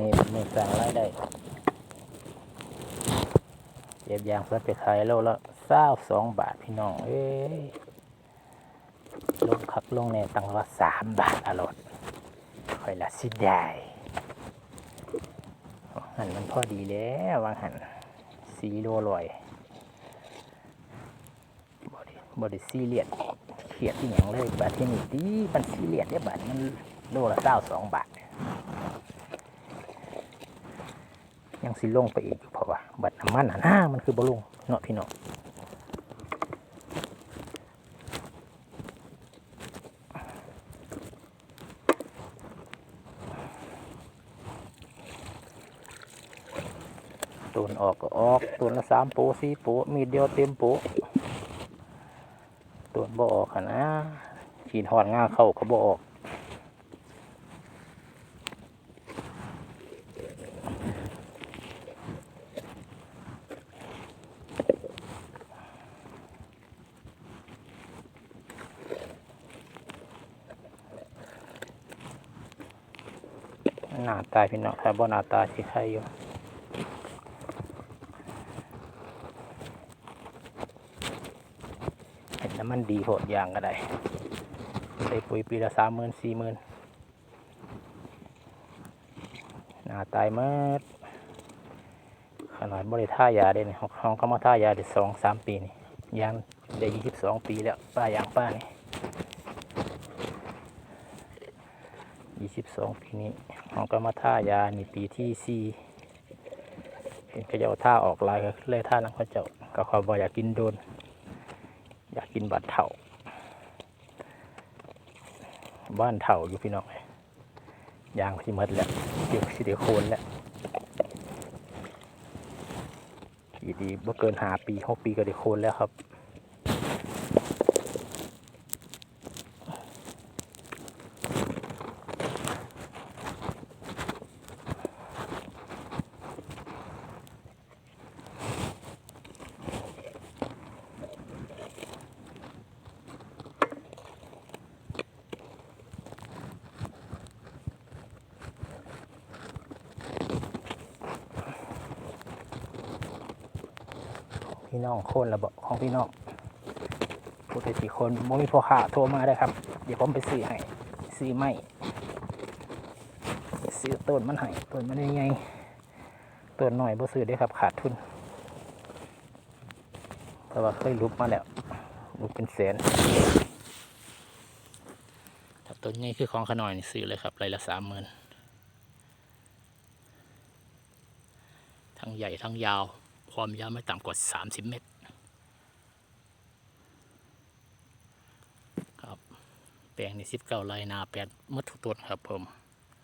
นี้สร้างรายได้เก็บยางสดไปขายโลละเศร้าสองบาทพี่น้อง เอ้ยลงคักลงในตังละสามบาทอร่อยค่อยละสิได้หันมันพอดีแล้ววางหันสีโลลอยบอดีบอดีซีเรียสเขียดที่หยังเลยบาทที่นี่ตีมันซีเรียสได้บาทมันโลละเศร้าสองบาท ยังสิลงไปอีกอยู่เพราะว่า บัตรน้ำมันอะนะมันคือบลงเนาะพี่เนาะตูนออกก็ออกตูนละสามโปสี่โปมีเดียวเต็มโปตูนบ่ออกอะนะขีดหอดง่าเข้าก็บ่ออก หน้าตายพี่น้องครับบ่หน้าตาสิใครอยู่เห็นน้ำมันดีโหดอย่างก็ได้ใส่ปุ๋ยปีละสามหมื่นสี่หมื่นหน้าตายเมื่อขนาดบริท่ายาได้เนี่ยห้องเขามาท่ายาได้สองสามปีนี่ยางได้ยี่สิบสองปีแล้วป้ายางป้านี่ ยี่สิบสองปีนี้เราก็มาท่ายาในปีที่สี่เป็นเขาเจ้าท่าออกลายก็เลยท่านังเขาเจ้าก็เขาบอกอยากกินโดน อยากกินบัตรเถ่า บ้านเถ่าอยู่พี่น้องยางที่หมดแล้วเดี๋ยวสิเดี๋ยวโคนแล้วอีดีบ่อเกินหาปีหกปีก็ได้โคนแล้วครับ พี่น้องโคนระบบของพี่น้องผู้ใดสี่คนบ่มีพ่อค้าโทรมาได้ครับ เดี๋ยวผมไปซื้อให้ซื้อไม่ซื้อต้นมันให้ต้นมันยังไงต้นหน่อยบ่ซื้อได้ครับขาดทุนแต่ว่าเคยลุกมาแล้วลุกเป็นแสนถ้าต้นนี้คือของขน่อยนี่ซื้อเลยครับไรละสามหมื่นทั้งใหญ่ทั้งยาว ความยาวไม่ต่ำกว่า 30 เมตรครับ แปลงในสิบเก้าไรนาแปดมดทุกต้นครับผม